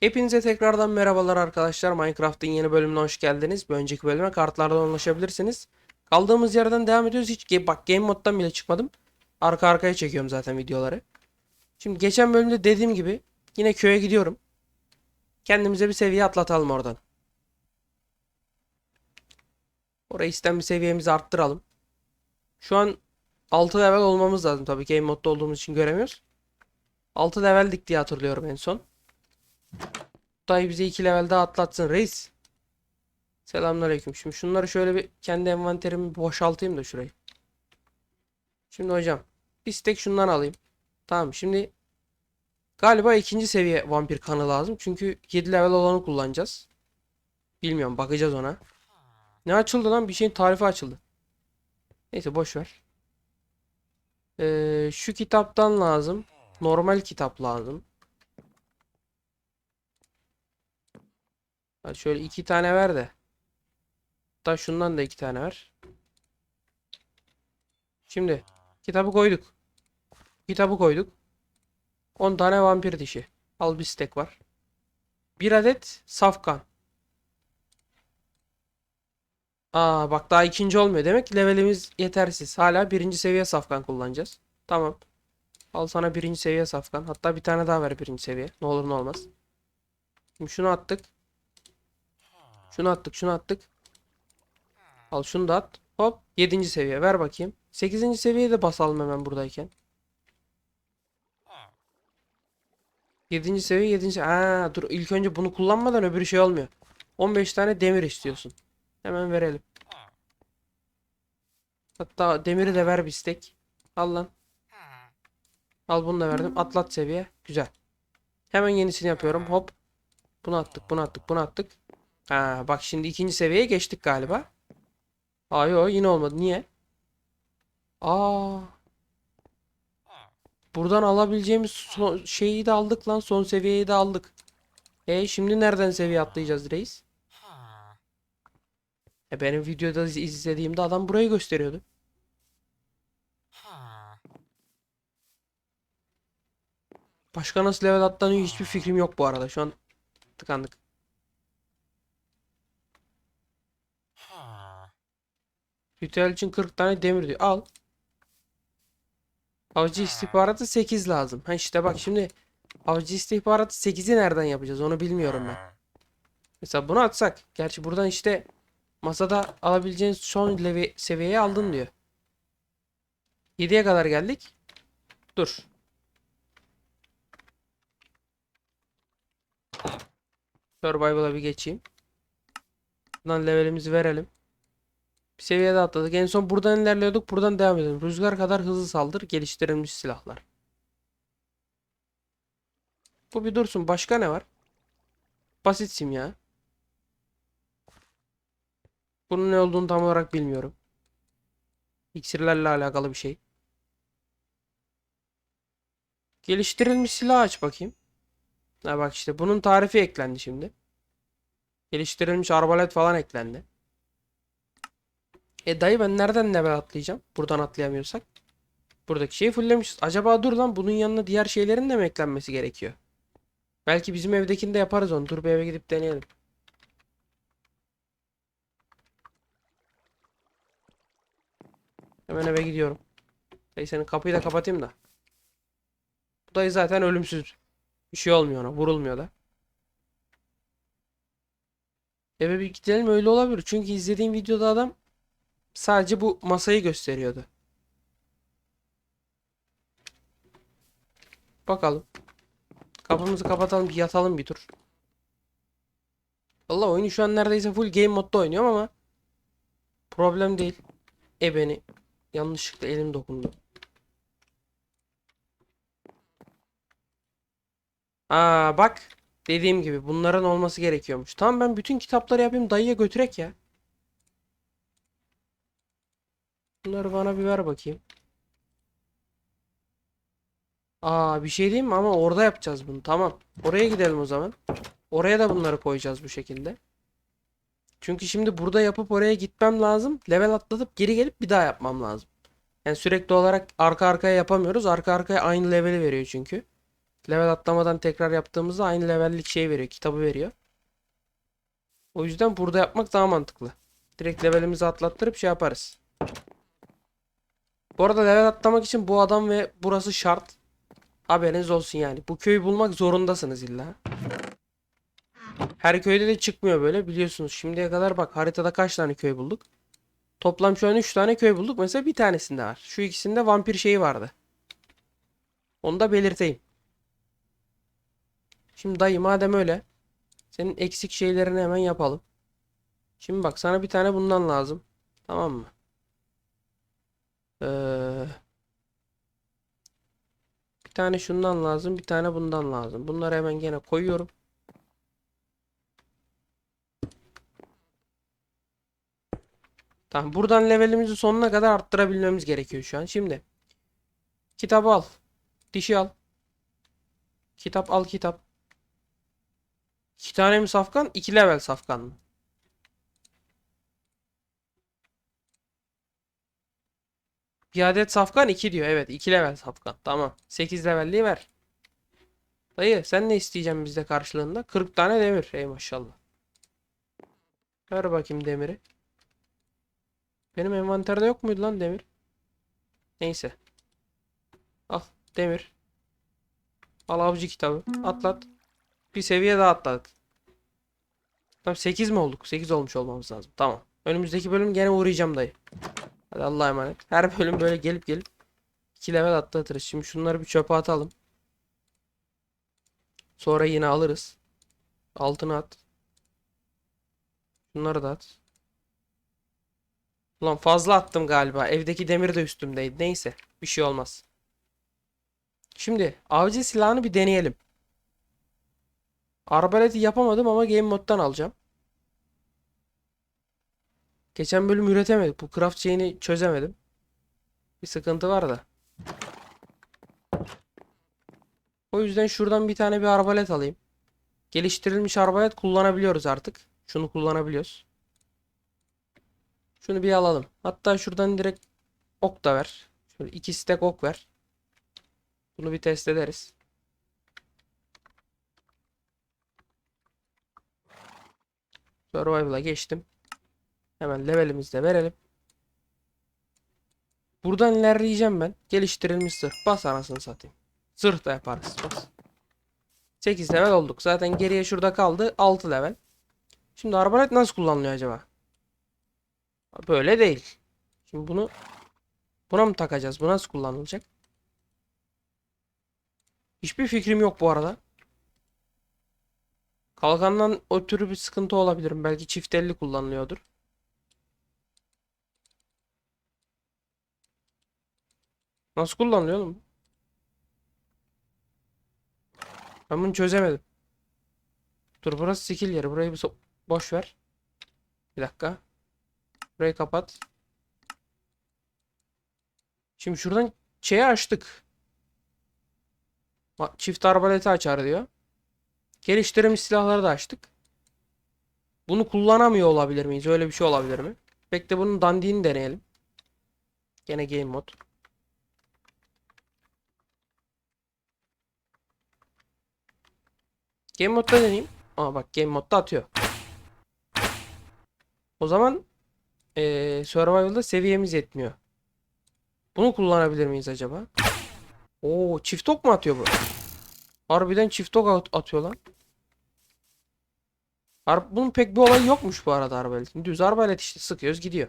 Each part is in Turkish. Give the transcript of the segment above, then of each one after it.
Hepinize tekrardan merhabalar arkadaşlar. Minecraft'ın yeni bölümüne hoş geldiniz. Bir önceki bölüme kartlardan ulaşabilirsiniz. Kaldığımız yerden devam ediyoruz. Hiç bak game moddan bile çıkmadım. Arka arkaya çekiyorum zaten videoları. Şimdi geçen bölümde dediğim gibi yine köye gidiyorum. Kendimize bir seviye atlatalım oradan. Orayı isten bir seviyemizi arttıralım. Şu an 6 level olmamız lazım tabii game modda olduğumuz için göremiyoruz. 6 leveldik diye hatırlıyorum en son. Dayı bize 2 level daha atlatsın reis. Selamünaleyküm. Şimdi şunları şöyle bir kendi envanterimi boşaltayım da şurayı. Şimdi hocam bir stek şundan alayım. Tamam şimdi galiba ikinci seviye vampir kanı lazım. Çünkü 7 level olanı kullanacağız. Bilmiyorum bakacağız ona. Ne açıldı lan? Bir şeyin tarifi açıldı. Neyse boş ver. Ee, şu kitaptan lazım. Normal kitap lazım. Hadi şöyle iki tane ver de. Hatta şundan da iki tane ver. Şimdi kitabı koyduk. Kitabı koyduk. 10 tane vampir dişi. Al bir stek var. Bir adet safkan. Aa bak daha ikinci olmuyor. Demek ki levelimiz yetersiz. Hala birinci seviye safkan kullanacağız. Tamam. Al sana birinci seviye safkan. Hatta bir tane daha ver birinci seviye. Ne olur ne olmaz. Şimdi şunu attık. Şunu attık, şunu attık. Al şunu da at. Hop. 7. seviye. Ver bakayım. 8. seviyeye de basalım hemen buradayken. 7. seviye 7. seviye. Aa, dur ilk önce bunu kullanmadan öbürü şey olmuyor. 15 tane demir istiyorsun. Hemen verelim. Hatta demiri de ver bir stek. Al lan. Al bunu da verdim. Atlat seviye. Güzel. Hemen yenisini yapıyorum. Hop. Bunu attık, bunu attık, bunu attık. Ha, bak şimdi ikinci seviyeye geçtik galiba. Aa yo yine olmadı. Niye? Aa. Buradan alabileceğimiz son şeyi de aldık lan. Son seviyeyi de aldık. E şimdi nereden seviye atlayacağız reis? E benim videoda iz- izlediğimde adam burayı gösteriyordu. Başka nasıl level atlanıyor hiçbir fikrim yok bu arada. Şu an tıkandık. Ritüel için 40 tane demir diyor. Al. Avcı istihbaratı 8 lazım. Ha işte bak şimdi avcı istihbaratı 8'i nereden yapacağız onu bilmiyorum ben. Mesela bunu atsak. Gerçi buradan işte masada alabileceğin son levi seviyeye aldın diyor. 7'ye kadar geldik. Dur. Survival'a bir geçeyim. Buradan levelimizi verelim. Bir seviyede atladık. En son buradan ilerliyorduk. Buradan devam edelim. Rüzgar kadar hızlı saldır. Geliştirilmiş silahlar. Bu bir dursun. Başka ne var? Basit simya. Bunun ne olduğunu tam olarak bilmiyorum. İksirlerle alakalı bir şey. Geliştirilmiş silah aç bakayım. Ha bak işte bunun tarifi eklendi şimdi. Geliştirilmiş arbalet falan eklendi. E dayı ben nereden level atlayacağım? Buradan atlayamıyorsak. Buradaki şeyi fulllemişiz. Acaba dur lan bunun yanına diğer şeylerin de mi eklenmesi gerekiyor? Belki bizim evdekini de yaparız onu. Dur bir eve gidip deneyelim. Hemen eve gidiyorum. Dayı senin kapıyı da kapatayım da. Bu dayı zaten ölümsüz. Bir şey olmuyor ona. Vurulmuyor da. Eve bir gidelim öyle olabilir. Çünkü izlediğim videoda adam sadece bu masayı gösteriyordu. Bakalım. Kapımızı kapatalım bir yatalım bir tur. Valla oyunu şu an neredeyse full game modda oynuyorum ama problem değil. E beni yanlışlıkla elim dokundu. Aa bak dediğim gibi bunların olması gerekiyormuş. Tamam ben bütün kitapları yapayım dayıya götürek ya. Bunları bana bir ver bakayım. Aa bir şey diyeyim mi ama orada yapacağız bunu. Tamam. Oraya gidelim o zaman. Oraya da bunları koyacağız bu şekilde. Çünkü şimdi burada yapıp oraya gitmem lazım. Level atlatıp geri gelip bir daha yapmam lazım. Yani sürekli olarak arka arkaya yapamıyoruz. Arka arkaya aynı leveli veriyor çünkü. Level atlamadan tekrar yaptığımızda aynı levellik şey veriyor. Kitabı veriyor. O yüzden burada yapmak daha mantıklı. Direkt levelimizi atlattırıp şey yaparız. Bu arada level atlamak için bu adam ve burası şart. Haberiniz olsun yani. Bu köyü bulmak zorundasınız illa. Her köyde de çıkmıyor böyle biliyorsunuz. Şimdiye kadar bak haritada kaç tane köy bulduk. Toplam şu an 3 tane köy bulduk. Mesela bir tanesinde var. Şu ikisinde vampir şeyi vardı. Onu da belirteyim. Şimdi dayı madem öyle. Senin eksik şeylerini hemen yapalım. Şimdi bak sana bir tane bundan lazım. Tamam mı? Ee, bir tane şundan lazım. Bir tane bundan lazım. Bunları hemen gene koyuyorum. Tamam buradan levelimizi sonuna kadar arttırabilmemiz gerekiyor şu an. Şimdi kitabı al. Dişi al. Kitap al kitap. İki tane mi safkan? İki level safkan mı? Bir adet safkan 2 diyor. Evet 2 level safkan. Tamam. 8 levelliği ver. Dayı sen ne isteyeceksin bizde karşılığında? 40 tane demir. Ey maşallah. Ver bakayım demiri. Benim envanterde yok muydu lan demir? Neyse. Al demir. Al avcı kitabı. Atlat. Bir seviye daha atladık. Tamam 8 mi olduk? 8 olmuş olmamız lazım. Tamam. Önümüzdeki bölüm gene uğrayacağım dayı. Hadi Allah'a emanet. Her bölüm böyle gelip gelip 2 level atlatırız. Şimdi şunları bir çöpe atalım. Sonra yine alırız. Altına at. Bunları da at. Ulan fazla attım galiba. Evdeki demir de üstümdeydi. Neyse. Bir şey olmaz. Şimdi avcı silahını bir deneyelim. Arbaleti yapamadım ama game moddan alacağım. Geçen bölüm üretemedik. Bu craft şeyini çözemedim. Bir sıkıntı var da. O yüzden şuradan bir tane bir arbalet alayım. Geliştirilmiş arbalet kullanabiliyoruz artık. Şunu kullanabiliyoruz. Şunu bir alalım. Hatta şuradan direkt ok da ver. Şöyle iki stack ok ver. Bunu bir test ederiz. Survival'a geçtim. Hemen levelimizi de verelim. Buradan ilerleyeceğim ben. Geliştirilmiş zırh. Bas anasını satayım. Zırh da yaparız. Bas. 8 level olduk. Zaten geriye şurada kaldı. 6 level. Şimdi arbalet nasıl kullanılıyor acaba? Böyle değil. Şimdi bunu buna mı takacağız? Bu nasıl kullanılacak? Hiçbir fikrim yok bu arada. Kalkandan o türü bir sıkıntı olabilir. Belki çift elli kullanılıyordur. Nasıl kullanılıyor oğlum? Ben bunu çözemedim. Dur burası skill yeri. Burayı bir boş ver. Bir dakika. Burayı kapat. Şimdi şuradan şeyi açtık. Çift arbaleti açar diyor. Geliştirilmiş silahları da açtık. Bunu kullanamıyor olabilir miyiz? Öyle bir şey olabilir mi? Bekle bunun dandiğini deneyelim. Gene game mod. Game modda deneyeyim. Aa bak game modda atıyor. O zaman eee Survival'da seviyemiz yetmiyor. Bunu kullanabilir miyiz acaba? Oo çift ok mu atıyor bu? Harbiden çift ok at- atıyor lan. Har bunun pek bir olayı yokmuş bu arada arbaletin. Düz arbalet işte sıkıyoruz gidiyor.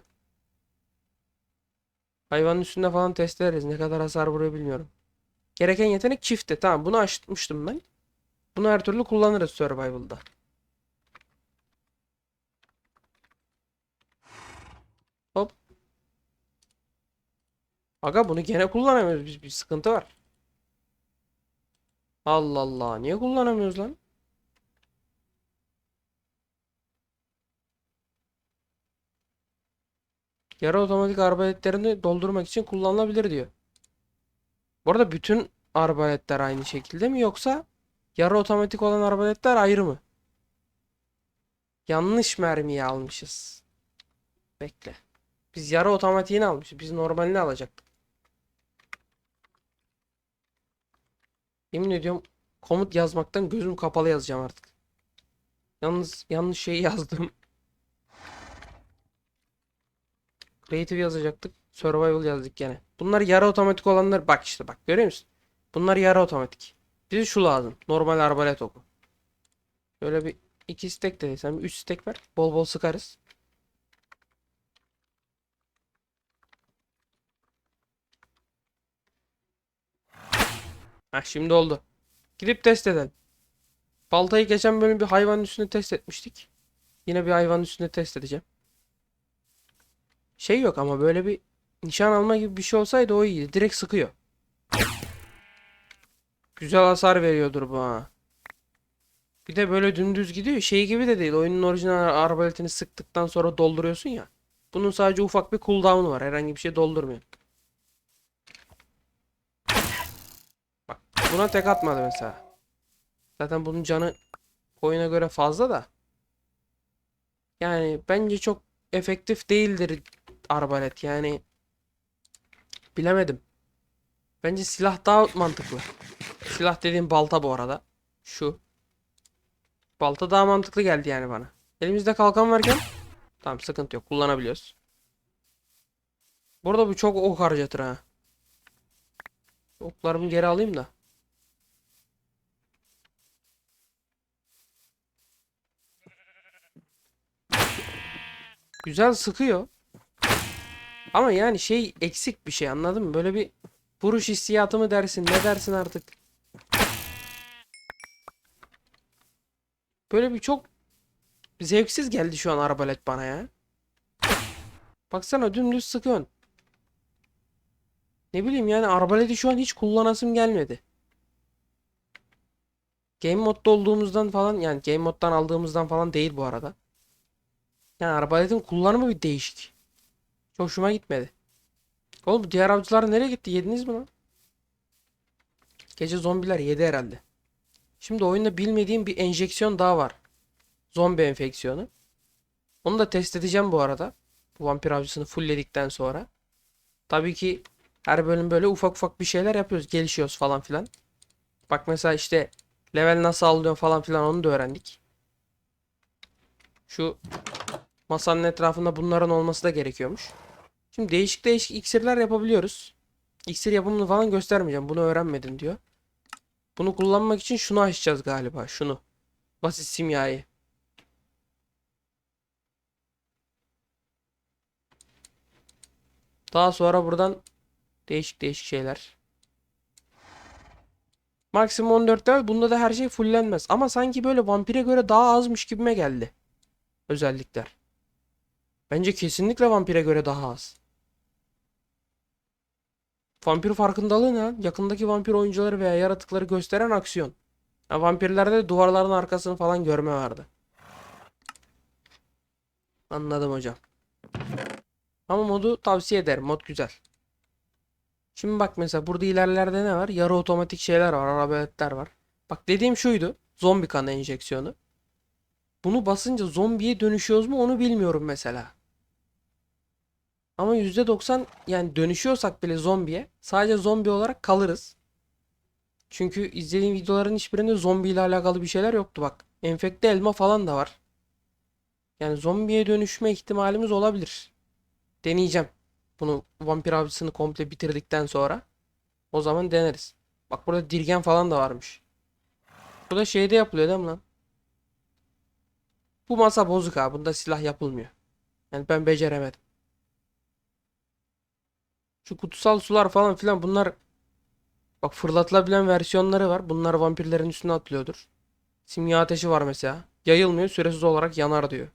Hayvanın üstünde falan test ederiz. Ne kadar hasar vuruyor bilmiyorum. Gereken yetenek çifte. Tamam bunu açmıştım ben. Bunu her türlü kullanırız Survival'da. Hop. Aga bunu gene kullanamıyoruz biz. Bir sıkıntı var. Allah Allah. Niye kullanamıyoruz lan? Yarı otomatik arbaletlerini doldurmak için kullanılabilir diyor. Bu arada bütün arbaletler aynı şekilde mi yoksa yarı otomatik olan arbaletler ayrı mı? Yanlış mermiyi almışız. Bekle. Biz yarı otomatiğini almışız. Biz normalini alacaktık. Yemin ediyorum komut yazmaktan gözüm kapalı yazacağım artık. Yalnız yanlış şeyi yazdım. Creative yazacaktık. Survival yazdık gene. Bunlar yarı otomatik olanlar bak işte bak görüyor musun? Bunlar yarı otomatik. Bize şu lazım. Normal arbalet oku. Böyle bir iki stack de desem üç stack ver. Bol bol sıkarız. Heh şimdi oldu. Gidip test edelim. Baltayı geçen bölüm bir hayvanın üstünde test etmiştik. Yine bir hayvanın üstünde test edeceğim. Şey yok ama böyle bir nişan alma gibi bir şey olsaydı o iyiydi. Direkt sıkıyor. Güzel hasar veriyordur bu ha. Bir de böyle dümdüz gidiyor. Şey gibi de değil. Oyunun orijinal arbaletini sıktıktan sonra dolduruyorsun ya. Bunun sadece ufak bir cooldown'u var. Herhangi bir şey doldurmuyor. Bak buna tek atmadı mesela. Zaten bunun canı oyuna göre fazla da. Yani bence çok efektif değildir arbalet. Yani bilemedim. Bence silah daha mantıklı. Silah dediğim balta bu arada. Şu. Balta daha mantıklı geldi yani bana. Elimizde kalkan varken tamam sıkıntı yok. Kullanabiliyoruz. Burada bu çok ok harcatır ha. Oklarımı geri alayım da. Güzel sıkıyor. Ama yani şey eksik bir şey anladın mı? Böyle bir vuruş hissiyatı mı dersin ne dersin artık? Böyle bir çok zevksiz geldi şu an arbalet bana ya. Baksana dümdüz sıkıyorsun. Ne bileyim yani arbaleti şu an hiç kullanasım gelmedi. Game modda olduğumuzdan falan yani game moddan aldığımızdan falan değil bu arada. Yani arbaletin kullanımı bir değişik. Çok hoşuma gitmedi. Oğlum diğer avcılar nereye gitti? Yediniz mi lan? Gece zombiler yedi herhalde. Şimdi oyunda bilmediğim bir enjeksiyon daha var. Zombi enfeksiyonu. Onu da test edeceğim bu arada. Bu vampir avcısını fullledikten sonra. Tabii ki her bölüm böyle ufak ufak bir şeyler yapıyoruz. Gelişiyoruz falan filan. Bak mesela işte level nasıl alınıyor falan filan onu da öğrendik. Şu masanın etrafında bunların olması da gerekiyormuş. Şimdi değişik değişik iksirler yapabiliyoruz. İksir yapımını falan göstermeyeceğim. Bunu öğrenmedin diyor. Bunu kullanmak için şunu açacağız galiba. Şunu. Basit simyayı. Daha sonra buradan değişik değişik şeyler. Maksimum 14 level. Bunda da her şey fullenmez. Ama sanki böyle vampire göre daha azmış gibime geldi. Özellikler. Bence kesinlikle vampire göre daha az. Vampir farkındalığı ne? Yakındaki vampir oyuncuları veya yaratıkları gösteren aksiyon. Ya vampirlerde de duvarların arkasını falan görme vardı. Anladım hocam. Ama modu tavsiye ederim. Mod güzel. Şimdi bak mesela burada ilerlerde ne var? Yarı otomatik şeyler var. Arabaletler var. Bak dediğim şuydu. Zombi kanı enjeksiyonu. Bunu basınca zombiye dönüşüyoruz mu onu bilmiyorum mesela. Ama %90 yani dönüşüyorsak bile zombiye sadece zombi olarak kalırız. Çünkü izlediğim videoların hiçbirinde zombi ile alakalı bir şeyler yoktu bak. Enfekte elma falan da var. Yani zombiye dönüşme ihtimalimiz olabilir. Deneyeceğim. Bunu vampir avcısını komple bitirdikten sonra. O zaman deneriz. Bak burada dirgen falan da varmış. Bu da şeyde yapılıyor değil mi lan? Bu masa bozuk ha. Bunda silah yapılmıyor. Yani ben beceremedim. Şu kutsal sular falan filan bunlar bak fırlatılabilen versiyonları var. Bunlar vampirlerin üstüne atlıyordur. Simya ateşi var mesela. Yayılmıyor süresiz olarak yanar diyor.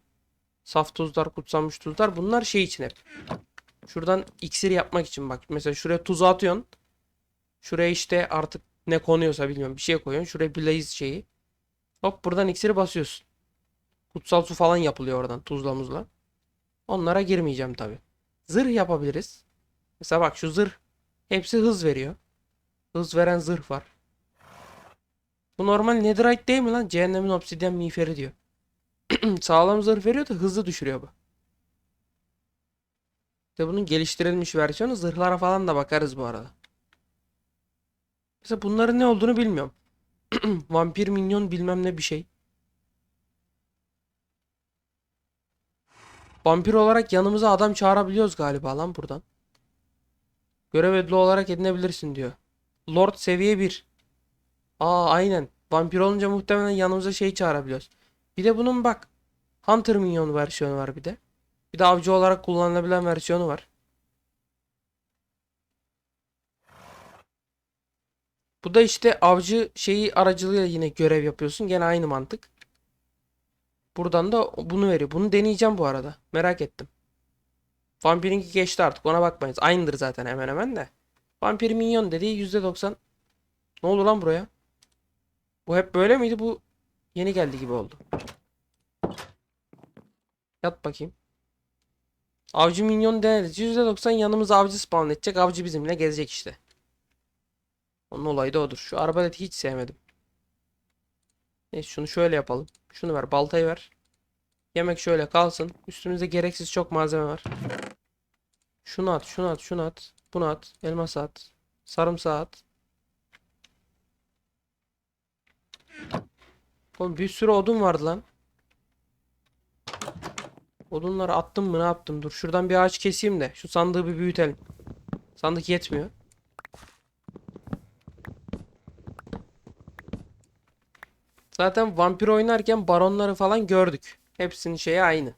Saf tuzlar, kutsanmış tuzlar bunlar şey için hep. Şuradan iksir yapmak için bak. Mesela şuraya tuzu atıyorsun. Şuraya işte artık ne konuyorsa bilmiyorum bir şey koyuyorsun. Şuraya blaze şeyi. Hop buradan iksiri basıyorsun. Kutsal su falan yapılıyor oradan tuzla muzla. Onlara girmeyeceğim tabi. Zırh yapabiliriz. Mesela bak şu zırh hepsi hız veriyor. Hız veren zırh var. Bu normal netherite değil mi lan? Cehennemin obsidyen miğferi diyor. Sağlam zırh veriyor da hızlı düşürüyor bu. İşte bunun geliştirilmiş versiyonu zırhlara falan da bakarız bu arada. Mesela bunların ne olduğunu bilmiyorum. Vampir minyon bilmem ne bir şey. Vampir olarak yanımıza adam çağırabiliyoruz galiba lan buradan. Görev ödülü olarak edinebilirsin diyor. Lord seviye 1. Aa aynen. Vampir olunca muhtemelen yanımıza şey çağırabiliyoruz. Bir de bunun bak. Hunter Minion versiyonu var bir de. Bir de avcı olarak kullanılabilen versiyonu var. Bu da işte avcı şeyi aracılığıyla yine görev yapıyorsun. Gene aynı mantık. Buradan da bunu veriyor. Bunu deneyeceğim bu arada. Merak ettim. Vampirinki geçti artık. Ona bakmayız. Aynıdır zaten hemen hemen de. Vampir minyon dediği %90. Ne oldu lan buraya? Bu hep böyle miydi? Bu yeni geldi gibi oldu. Yat bakayım. Avcı minyon deneriz. %90 yanımıza avcı spawn edecek. Avcı bizimle gezecek işte. Onun olayı da odur. Şu arbaleti hiç sevmedim. Neyse şunu şöyle yapalım. Şunu ver. Baltayı ver. Yemek şöyle kalsın. Üstümüzde gereksiz çok malzeme var. Şunu at, şunu at, şunu at. Bunu at. Elmas at. Sarımsağı at. Oğlum bir sürü odun vardı lan. Odunları attım mı ne yaptım? Dur şuradan bir ağaç keseyim de şu sandığı bir büyütelim. Sandık yetmiyor. Zaten vampir oynarken baronları falan gördük. Hepsinin şeyi aynı.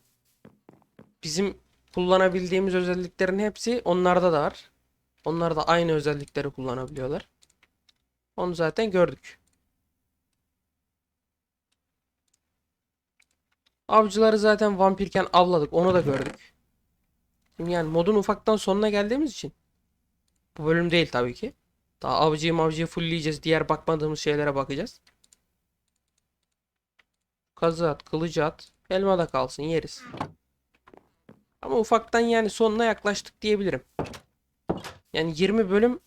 Bizim kullanabildiğimiz özelliklerin hepsi onlarda da var. Onlar da aynı özellikleri kullanabiliyorlar. Onu zaten gördük. Avcıları zaten vampirken avladık. Onu da gördük. Yani modun ufaktan sonuna geldiğimiz için. Bu bölüm değil tabii ki. Daha avcıyı mavcıyı fullleyeceğiz. Diğer bakmadığımız şeylere bakacağız. Kazı at, kılıcı at. Elma da kalsın yeriz. Ama ufaktan yani sonuna yaklaştık diyebilirim. Yani 20 bölüm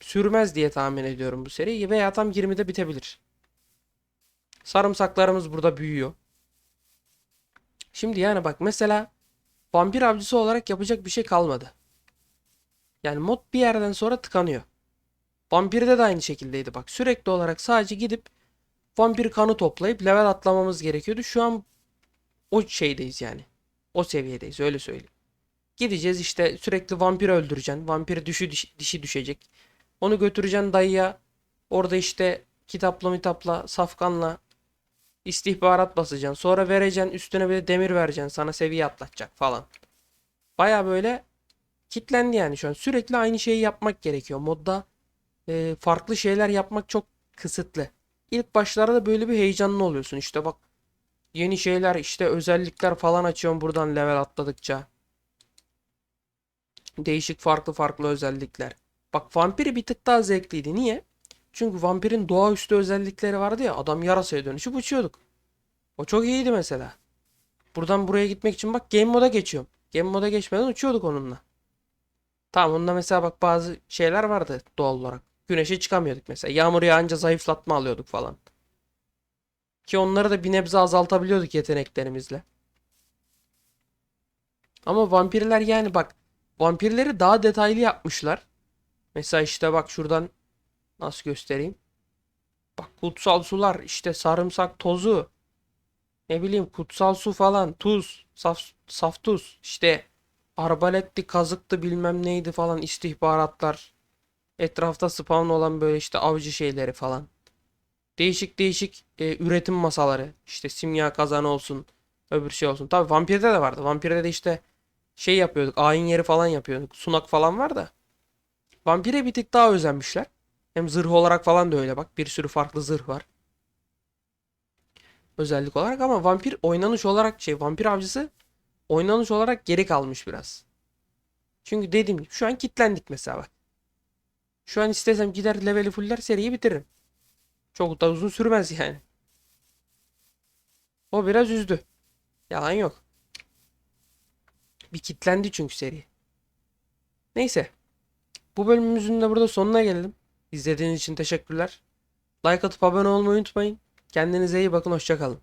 sürmez diye tahmin ediyorum bu seri. Veya tam 20'de bitebilir. Sarımsaklarımız burada büyüyor. Şimdi yani bak mesela vampir avcısı olarak yapacak bir şey kalmadı. Yani mod bir yerden sonra tıkanıyor. Vampirde de aynı şekildeydi bak. Sürekli olarak sadece gidip vampir kanı toplayıp level atlamamız gerekiyordu. Şu an o şeydeyiz yani. O seviyedeyiz öyle söyleyeyim. Gideceğiz işte sürekli vampir öldüreceksin. Vampir düşü dişi, düşecek. Onu götüreceksin dayıya. Orada işte kitapla mitapla safkanla istihbarat basacaksın. Sonra vereceksin üstüne bir de demir vereceksin. Sana seviye atlatacak falan. Baya böyle kitlendi yani şu an. Sürekli aynı şeyi yapmak gerekiyor. Modda e, farklı şeyler yapmak çok kısıtlı. İlk başlarda böyle bir heyecanlı oluyorsun. İşte bak yeni şeyler işte özellikler falan açıyorum buradan level atladıkça. Değişik farklı farklı özellikler. Bak vampiri bir tık daha zevkliydi. Niye? Çünkü vampirin doğaüstü özellikleri vardı ya. Adam yarasaya dönüşüp uçuyorduk. O çok iyiydi mesela. Buradan buraya gitmek için bak game moda geçiyorum. Game moda geçmeden uçuyorduk onunla. Tamam onda mesela bak bazı şeyler vardı doğal olarak. Güneşe çıkamıyorduk mesela. Yağmur yağınca zayıflatma alıyorduk falan. Ki onları da bir nebze azaltabiliyorduk yeteneklerimizle. Ama vampirler yani bak vampirleri daha detaylı yapmışlar. Mesela işte bak şuradan nasıl göstereyim. Bak kutsal sular işte sarımsak tozu. Ne bileyim kutsal su falan tuz saf, saf tuz işte arbaletti kazıktı bilmem neydi falan istihbaratlar. Etrafta spawn olan böyle işte avcı şeyleri falan. Değişik değişik e, üretim masaları. İşte simya kazanı olsun. Öbür şey olsun. Tabi vampirde de vardı. Vampirde de işte şey yapıyorduk. Ayin yeri falan yapıyorduk. Sunak falan var da. Vampire bir tık daha özenmişler. Hem zırh olarak falan da öyle bak. Bir sürü farklı zırh var. Özellik olarak ama vampir oynanış olarak şey vampir avcısı oynanış olarak geri kalmış biraz. Çünkü dediğim gibi şu an kitlendik mesela bak. Şu an istesem gider leveli fuller seriyi bitiririm. Çok da uzun sürmez yani. O biraz üzdü. Yalan yok. Bir kitlendi çünkü seri. Neyse. Bu bölümümüzün de burada sonuna gelelim. İzlediğiniz için teşekkürler. Like atıp abone olmayı unutmayın. Kendinize iyi bakın. Hoşçakalın.